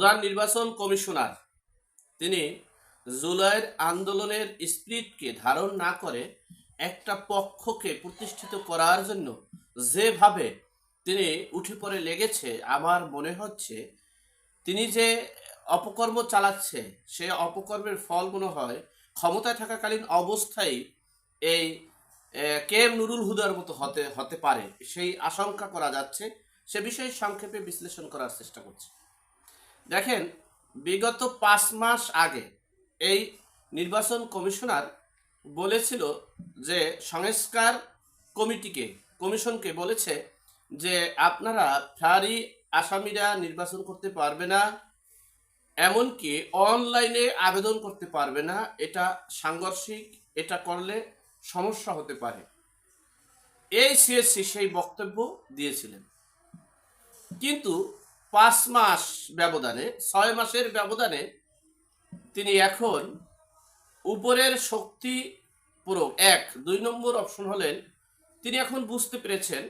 প্রধান নির্বাচন কমিশনার। তিনি জুলাইয়ের আন্দোলনের স্পিরিটকে ধারণ না করে একটা পক্ষকে প্রতিষ্ঠিত করার জন্য যেভাবে তিনি উঠে পড়ে লেগেছে, আমার মনে হচ্ছে তিনি যে অপকর্ম চালাচ্ছে, সে অপকর্মের ফল মনে হয় ক্ষমতায় থাকাকালীন অবস্থায় এই কে এম নুরুল হুদার মতো হতে হতে পারে, সেই আশঙ্কা করা যাচ্ছে। সে বিষয়ে সংক্ষেপে বিশ্লেষণ করার চেষ্টা করছি। দেখেন, বিগত পাঁচ মাস আগে এই নির্বাচন কমিশনার বলেছিল যে সংস্কার কমিটিকে, কমিশনকে বলেছে যে আপনারা ফ্লারি আসামিরা নির্বাচন করতে পারবে না, এমনকি অনলাইনে আবেদন করতে পারবে না। এটা সাংঘর্ষিক, এটা করলে সমস্যা হতে পারে। এই সিএসসি সেই বক্তব্য দিয়েছিলেন। কিন্তু পাঁচ মাস ব্যবধানে, ছয় মাসের ব্যবধানে তিনি এখন উপরের শক্তি পুরো এক, দুই নম্বর অপশন হলেন, তিনি এখন বুঝতে পেরেছেন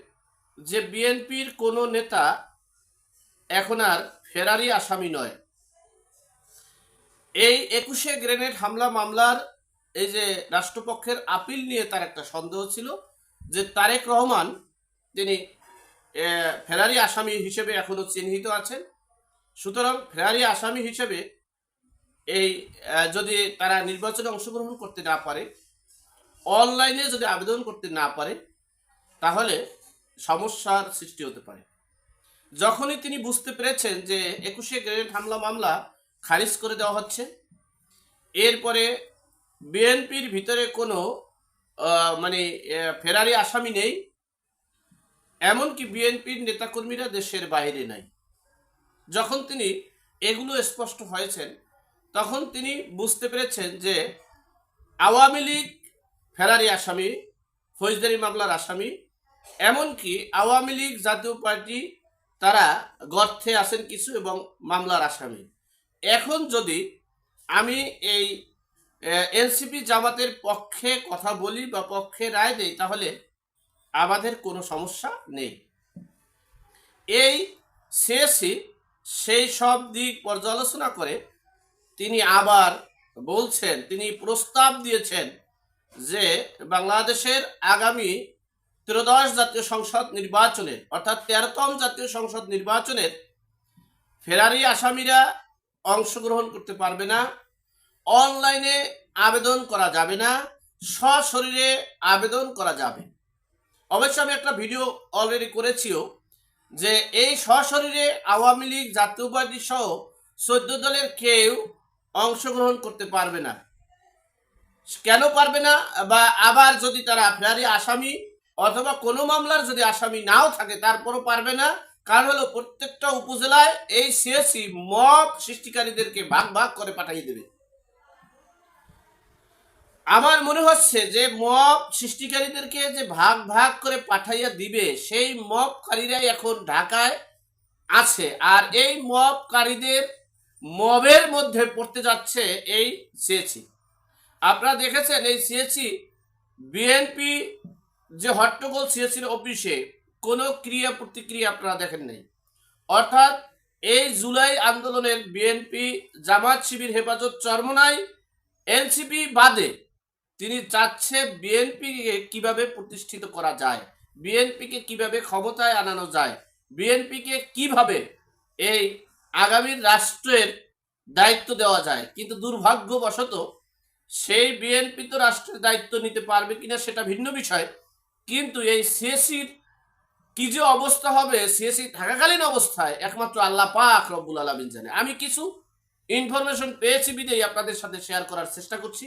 যে বিএনপির কোনো নেতা এখন আর ফেরারি আসামি নয়। এই একুশে গ্রেনেড হামলা মামলার এই যে রাষ্ট্রপক্ষের আপিল নিয়ে তার একটা সন্দেহ ছিল যে তারেক রহমান, তিনি ফেরারি আসামি হিসেবে এখনও চিহ্নিত আছেন। সুতরাং ফেরারি আসামি হিসেবে এই যদি তারা নির্বাচনে অংশগ্রহণ করতে না পারে, অনলাইনে যদি আবেদন করতে না পারে, তাহলে সমস্যার সৃষ্টি হতে পারে। যখনই তিনি বুঝতে পেরেছেন যে একুশে গ্রেনেড হামলা মামলা খারিজ করে দেওয়া হচ্ছে, এরপরে বিএনপির ভিতরে কোনো মানে ফেরারি আসামি নেই এমনকি বিএনপির নেতাকর্মীরা দেশের বাইরে নাই। যখন তিনি এগুলো স্পষ্ট হয়েছেন, তখন তিনি বুঝতে পেরেছেন যে আওয়ামী লীগ, ফেরারি আসামি, ফৌজদারি মামলার আসামি, এমনকি আওয়ামী লীগ জাতীয় পার্টি, তারা গর্থে আছেন কিছু এবং মামলার আসামি। এখন যদি আমি এই এনসিপি জামাতের পক্ষে কথা বলি বা পক্ষে রায় দেই, তাহলে আমাদের কোনো সমস্যা নেই। এই সিএসসি সেই সব দিক পর্যালোচনা করে তিনি আবার বলছেন, তিনি প্রস্তাব দিয়েছেন যে বাংলাদেশের আগামী ত্রয়োদশ জাতীয় সংসদ নির্বাচনের অর্থাৎ তেরোতম জাতীয় সংসদ নির্বাচনের ফেরারি আসামিরা অংশগ্রহণ করতে পারবে না, অনলাইনে আবেদন করা যাবে না, সশরীরে আবেদন করা যাবে। অবশ্য আমি একটা ভিডিও অলরেডি করেছিও যে এই সশরীরে আওয়ামী লীগ, জাতীয় পার্টি সহ চোদ্দ দলের কেউ অংশগ্রহণ করতে পারবে না। কেন পারবে না? বা আবার যদি তারা ফেরারি আসামি অথবা কোনো মামলার যদি আসামি নাও থাকে, তারপরও পারবে না। কারণ হলো প্রত্যেকটা উপজেলায় এই সিএসি মব সৃষ্টিকারীদেরকে ভাগ ভাগ করে পাঠিয়ে দেবে। আমার মনে হচ্ছে যে মব সৃষ্টিকারীদেরকে যে ভাগ ভাগ করে পাঠাইয়া দিবে, সেই মবকারীরাই এখন ঢাকায় আছে। আর এই মবকারীদের মবের মধ্যে পড়তে যাচ্ছে এই সিএসি আপনারা দেখেছেন এই সিএসি বিএনপি যে হট্টগোল সিএসির অফিসে কোনো ক্রিয়া প্রতিক্রিয়া আপনারা দেখেন নাই। অর্থাৎ এই জুলাই আন্দোলনের বিএনপি জামাত শিবির হেফাজত চরমনাই, এনসিপি বাদে তিনি চাচ্ছে বিএনপিকে কীভাবে প্রতিষ্ঠিত করা যায়, বিএনপিকে কীভাবে ক্ষমতায় আনানো যায়, বিএনপিকে কীভাবে এই আগামী রাষ্ট্রের দায়িত্ব দেওয়া যায়। কিন্তু দুর্ভাগ্যবশত সেই বিএনপি তো রাষ্ট্রের দায়িত্ব নিতে পারবে কিনা সেটা ভিন্ন বিষয়। কিন্তু এই সিএসির কি যে অবস্থা হবে, সিএসি থাকাকালীন অবস্থায় একমাত্র আল্লাহ পাক রব্বুল আলমিন জানে। আমি কিছু ইনফরমেশন পেয়েছি বিদেই আপনাদের সাথে শেয়ার করার চেষ্টা করছি।